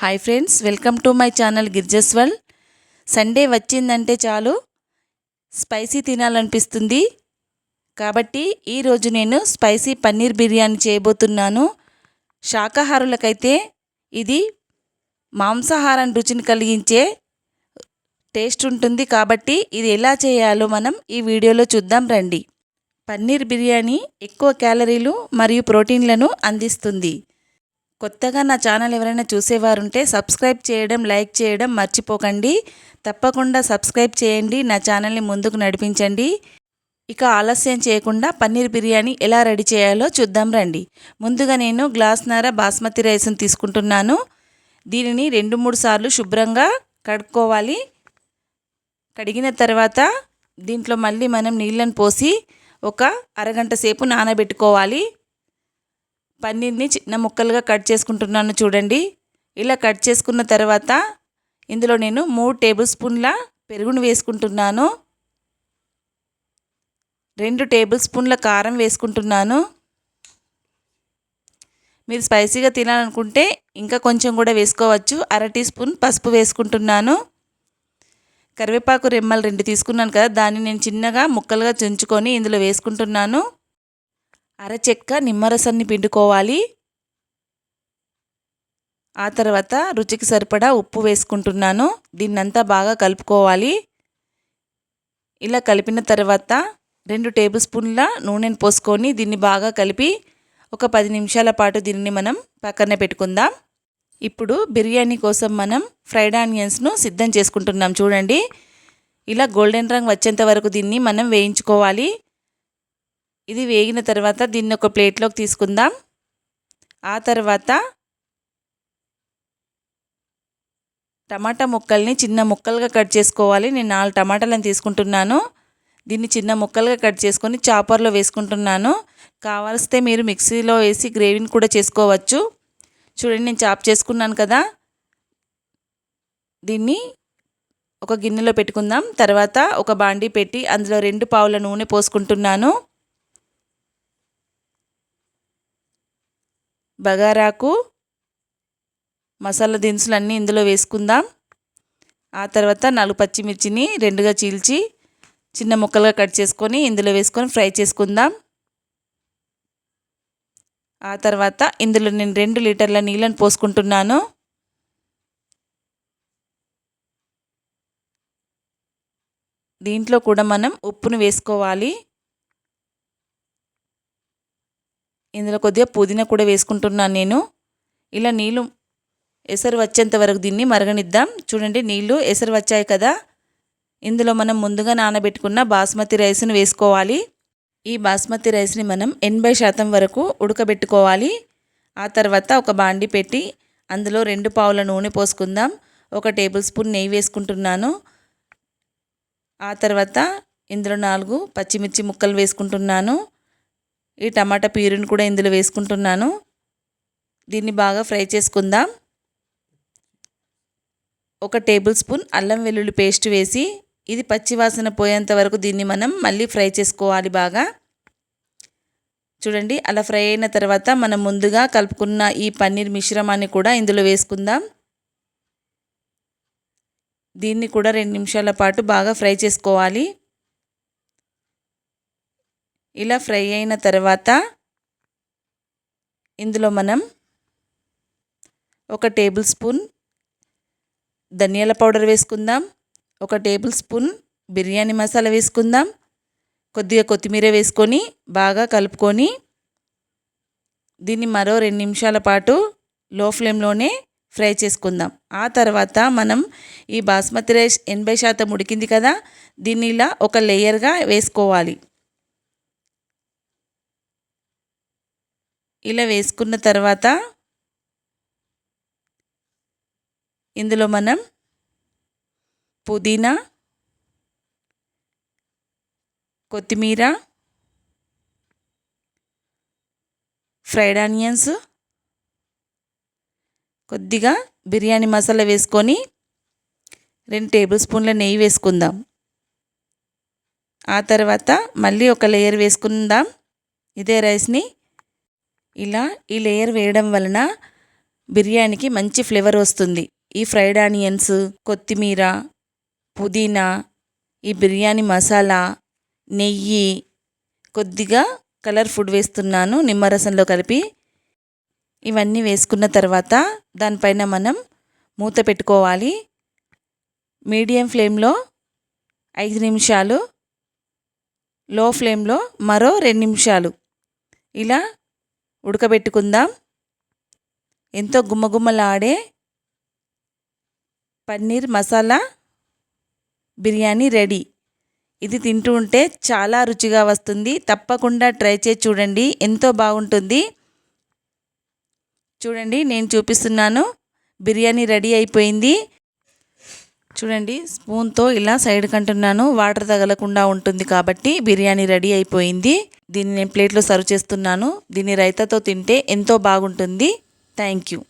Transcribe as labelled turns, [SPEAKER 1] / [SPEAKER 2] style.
[SPEAKER 1] Hi friends welcome to my channel గిర్జస్వల్ Sunday వచ్చిందంటే చాలు. Spicy తినాలనిపిస్తుంది. కాబట్టి ఈరోజు నేను స్పైసీ పన్నీర్ బిర్యానీ చేయబోతున్నాను. శాకాహారులకైతే ఇది మాంసాహారం రుచిని కలిగించే టేస్ట్ ఉంటుంది కాబట్టి ఇది ఎలా చేయాలో మనం ఈ వీడియోలో చూద్దాం రండి. పన్నీర్ బిర్యానీ ఎక్కువ క్యాలరీలు మరియు ప్రోటీన్లను అందిస్తుంది. కొత్తగా నా ఛానల్ ఎవరైనా చూసేవారుంటే సబ్స్క్రైబ్ చేయడం లైక్ చేయడం మర్చిపోకండి. తప్పకుండా సబ్స్క్రైబ్ చేయండి నా ఛానల్ని ముందుకు నడిపించండి. ఇక ఆలస్యం చేయకుండా పన్నీర్ బిర్యానీ ఎలా రెడీ చేయాలో చూద్దాం రండి. ముందుగా నేను గ్లాస్నర బాస్మతి రైస్ని తీసుకుంటున్నాను. దీనిని రెండు మూడు సార్లు శుభ్రంగా కడుక్కోవాలి. కడిగిన తర్వాత దీంట్లో మళ్ళీ మనం నీళ్ళని పోసి ఒక అరగంట సేపు నానబెట్టుకోవాలి. పన్నీర్ని చిన్న ముక్కలుగా కట్ చేసుకుంటున్నాను చూడండి. ఇలా కట్ చేసుకున్న తర్వాత ఇందులో నేను మూడు టేబుల్ స్పూన్ల పెరుగును వేసుకుంటున్నాను. రెండు టేబుల్ స్పూన్ల కారం వేసుకుంటున్నాను. మీరు స్పైసీగా తినాలనుకుంటే ఇంకా కొంచెం కూడా వేసుకోవచ్చు. అర టీ స్పూన్ పసుపు వేసుకుంటున్నాను. కరివేపాకు రెమ్మలు రెండు తీసుకున్నాను కదా దాన్ని నేను చిన్నగా ముక్కలుగా చుంచుకొని ఇందులో వేసుకుంటున్నాను. అరచెక్క నిమ్మరసాన్ని పిండుకోవాలి. ఆ తర్వాత రుచికి సరిపడా ఉప్పు వేసుకుంటున్నాను. దీన్నంతా బాగా కలుపుకోవాలి. ఇలా కలిపిన తర్వాత రెండు టేబుల్ స్పూన్ల నూనెను పోసుకొని దీన్ని బాగా కలిపి ఒక పది నిమిషాల పాటు దీనిని మనం పక్కన పెట్టుకుందాం. ఇప్పుడు బిర్యానీ కోసం మనం ఫ్రైడ్ ఆనియన్స్ను సిద్ధం చేసుకుంటున్నాం. చూడండి. ఇలా గోల్డెన్ రంగ్ వచ్చేంత వరకు దీన్ని మనం వేయించుకోవాలి. ఇది వేగిన తర్వాత దీన్ని ఒక ప్లేట్లోకి తీసుకుందాం. ఆ తర్వాత టమాటా ముక్కల్ని చిన్న ముక్కలుగా కట్ చేసుకోవాలి. నేను నాలుగు టమాటాలను తీసుకుంటున్నాను. దీన్ని చిన్న ముక్కలుగా కట్ చేసుకొని చాపర్లో వేసుకుంటున్నాను. కావలిస్తే మీరు మిక్సీలో వేసి గ్రేవీని కూడా చేసుకోవచ్చు. చూడండి నేను చాప్ చేసుకున్నాను కదా. దీన్ని ఒక గిన్నెలో పెట్టుకుందాం. తర్వాత ఒక బాండీ పెట్టి అందులో రెండు పావుల నూనె పోసుకుంటున్నాను. బగారాకు మసాలా దినుసులు అన్నీ ఇందులో వేసుకుందాం. ఆ తర్వాత నాలుగు పచ్చిమిర్చిని రెండుగా చీల్చి చిన్న ముక్కలుగా కట్ చేసుకొని ఇందులో వేసుకొని ఫ్రై చేసుకుందాం. ఆ తర్వాత ఇందులో నేను రెండు లీటర్ల నీళ్ళని పోసుకుంటున్నాను. దీంట్లో కూడా మనం ఉప్పును వేసుకోవాలి. ఇందులో కొద్దిగా పుదీనా కూడా వేసుకుంటున్నాను నేను. ఇలా నీళ్ళు ఎసరు వచ్చేంత వరకు దీన్ని మరగనిద్దాం. చూడండి నీళ్ళు ఎసరు వచ్చాయి కదా. ఇందులో మనం ముందుగా నానబెట్టుకున్న బాస్మతి రైస్ను వేసుకోవాలి. ఈ బాస్మతి రైస్ని మనం ఎనభై శాతం వరకు ఉడకబెట్టుకోవాలి. ఆ తర్వాత ఒక బాండి పెట్టి అందులో రెండు పావుల నూనె పోసుకుందాం. ఒక టేబుల్ స్పూన్ నెయ్యి వేసుకుంటున్నాను. ఆ తర్వాత ఇందులో నాలుగు పచ్చిమిర్చి ముక్కలు వేసుకుంటున్నాను. ఈ టమాటా ప్యూరిని కూడా ఇందులో వేసుకుంటున్నాను. దీన్ని బాగా ఫ్రై చేసుకుందాం. ఒక టేబుల్ స్పూన్ అల్లం వెల్లుల్లి పేస్ట్ వేసి ఇది పచ్చివాసన పోయేంత వరకు దీన్ని మనం మళ్ళీ ఫ్రై చేసుకోవాలి బాగా. చూడండి అలా ఫ్రై అయిన తర్వాత మనం ముందుగా కలుపుకున్న ఈ పన్నీర్ మిశ్రమాన్ని కూడా ఇందులో వేసుకుందాం. దీన్ని కూడా రెండు నిమిషాల పాటు బాగా ఫ్రై చేసుకోవాలి. ఇలా ఫ్రై అయిన తర్వాత ఇందులో మనం ఒక టేబుల్ స్పూన్ ధనియాల పౌడర్ వేసుకుందాం ఒక టేబుల్ స్పూన్ బిర్యానీ మసాలా వేసుకుందాం కొద్దిగా కొత్తిమీర వేసుకొని బాగా కలుపుకొని దీన్ని మరో రెండు నిమిషాల పాటు లో ఫ్లేమ్లోనే ఫ్రై చేసుకుందాం. ఆ తర్వాత మనం ఈ బాస్మతి రైస్ ఎనభై శాతం ఉడికింది కదా దీన్ని ఇలా ఒక లేయర్గా వేసుకోవాలి. ఇలా వేసుకున్న తర్వాత ఇందులో మనం పుదీనా కొత్తిమీర ఫ్రైడ్ ఆనియన్స్ కొద్దిగా బిర్యానీ మసాలా వేసుకొని రెండు టేబుల్ స్పూన్ల నెయ్యి వేసుకుందాం. ఆ తర్వాత మళ్ళీ ఒక లేయర్ వేసుకుందాం. ఇదే రైస్ని ఇలా ఈ లేయర్ వేయడం వలన బిర్యానీకి మంచి ఫ్లేవర్ వస్తుంది. ఈ ఫ్రైడ్ ఆనియన్స్ కొత్తిమీర పుదీనా ఈ బిర్యానీ మసాలా నెయ్యి కొద్దిగా కలర్ ఫుడ్ వేస్తున్నాను నిమ్మరసంలో కలిపి. ఇవన్నీ వేసుకున్న తర్వాత దానిపైన మనం మూత పెట్టుకోవాలి. మీడియం ఫ్లేమ్లో ఐదు నిమిషాలు లో ఫ్లేమ్లో మరో రెండు నిమిషాలు. ఇలా ఉడకబెట్టుకుందాం. ఎంతో గుమ్మగుమ్మలాడే పన్నీర్ మసాలా బిర్యానీ రెడీ. ఇది తింటూ ఉంటే చాలా రుచిగా వస్తుంది. తప్పకుండా ట్రై చేసి చూడండి. ఎంతో బాగుంటుంది. చూడండి నేను చూపిస్తున్నాను. బిర్యానీ రెడీ అయిపోయింది. చూడండి స్పూన్తో ఇలా సైడ్ కంటున్నాను. వాటర్ తగలకుండా ఉంటుంది కాబట్టి బిర్యానీ రెడీ అయిపోయింది. దీన్ని నేను ప్లేట్లో సర్వ్ చేస్తున్నాను. దీన్ని రైతాతో తింటే ఎంతో బాగుంటుంది. Thank you.